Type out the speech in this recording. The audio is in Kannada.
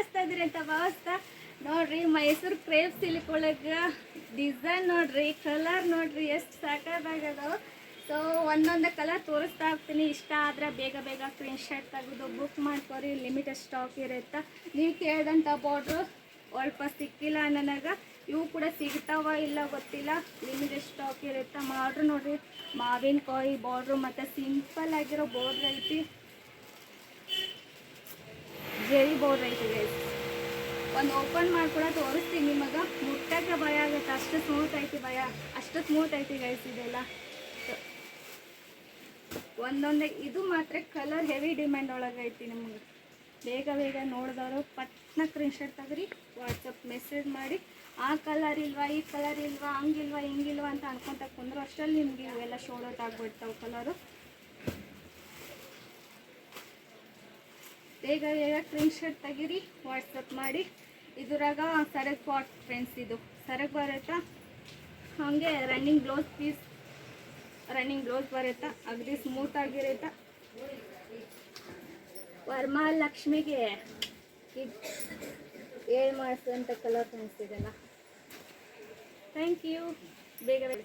ಆರಾಮದಿರಿ ಅಂತ ಭಾವಿಸ್ತಾ. ನೋಡ್ರಿ, ಮೈಸೂರು ಕ್ರೇಪ್ ಸಿಲ್ಕ್ ಒಳಗೆ ಡಿಸೈನ್ ನೋಡ್ರಿ ಕಲರ್ ನೋಡ್ರಿ, ಎಷ್ಟು ಸಾಕಾದಾಗದವು. ಸೊ ಒಂದೊಂದು ಕಲರ್ ತೋರಿಸ್ತಾ ಹೋಗ್ತೀನಿ. ಇಷ್ಟ ಆದ್ರೆ ಬೇಗ ಬೇಗ ಸ್ಕ್ರೀನ್ ಶಾಟ್ ತೆಗೆದು ಬುಕ್ ಮಾಡ್ಕೊರಿ. ಲಿಮಿಟೆಡ್ ಸ್ಟಾಕ್ ಇರುತ್ತೆ. ನೀವು ಕೇಳಿದಂಥ ಬಾರ್ಡ್ರು ಸ್ವಲ್ಪ ಸಿಕ್ಕಿಲ್ಲ ನನಗೆ. ಇವು ಕೂಡ ಸಿಗ್ತಾವ ಇಲ್ಲ ಗೊತ್ತಿಲ್ಲ. ಲಿಮಿಟೆಡ್ ಸ್ಟಾಕ್ ಇರುತ್ತೆ. ಮಾಡ್ರು ನೋಡ್ರಿ. ಮಾವಿನಕಾಯಿ ಬಾರ್ಡ್ರು ಮತ್ತು ಸಿಂಪಲ್ ಆಗಿರೋ ಬಾರ್ಡ್ರ್ ಐತಿ. ಜೆರಿ ಬೋರ್ಡ್ ಐತೆ ಗೈಸ್ ಒಂದು ಓಪನ್ ಮಾಡಿ ಕೂಡ ತೋರಿಸ್ತೀನಿ ನಿಮಗೆ. ಮುಟ್ಟಕ್ಕೆ ಭಯ ಆಗುತ್ತೆ, ಅಷ್ಟು ಸ್ಮೂತ್ ಐತಿ ಭಯ. ಅಷ್ಟು ಸ್ಮೂತ್ ಐತಿ ಗೈಸ್ ಇದೆಲ್ಲ. ಒಂದೊಂದೇ, ಇದು ಮಾತ್ರ ಕಲರ್ ಹೆವಿ ಡಿಮ್ಯಾಂಡ್ ಒಳಗೆ ಐತಿ ನಿಮಗೆ. ಬೇಗ ಬೇಗ ನೋಡಿದವರು ಪಟ್ನ ಸ್ಕ್ರೀನ್ಶಾಟ್ ತೆಗ್ರಿ ವಾಟ್ಸಪ್ ಮೆಸೇಜ್ ಮಾಡಿ, ಆ ಕಲರ್ ಇಲ್ವಾ, ಈ ಕಲರ್ ಇಲ್ವಾ, ಹಂಗಿಲ್ವಾ, ಹಿಂಗಿಲ್ವಾ ಅಂತ ಅನ್ಕೊಂತ ಕುಂದ್ರು ಅಷ್ಟರಲ್ಲಿ ನಿಮಗೆ ಇವೆಲ್ಲ ಶೋಡೌಟ್ ಆಗ್ಬಿಡ್ತಾವೆ ಕಲರು ಬೇಗ ಬೇಗ ಸ್ಕ್ರೀನ್ಶಾಟ್ ತೆಗೀರಿ ವಾಟ್ಸಪ್ ಮಾಡಿ. ಇದ್ರಾಗ ಸರಗ್ ಪಾಟ್ ಫ್ರೆಂಡ್ಸ್ ಇದು. ಸರಗ್ ಬರುತ್ತಾ? ಹಾಗೆ running blouse piece running blouse ಬರುತ್ತಾ? ಅಗದಿ ಸ್ಮೂತ್ ಆಗಿರುತ್ತಾ? ವರಮಹಾಲಕ್ಷ್ಮಿಗೆ ಏಳು ಮಾಡಿಸುವಂಥ ಕಲರ್ ಫ್ರೆಂಡ್ಸ್ ಇದೆಲ್ಲ ಥ್ಯಾಂಕ್ ಯು ಬೇಗ ಬೇಗ.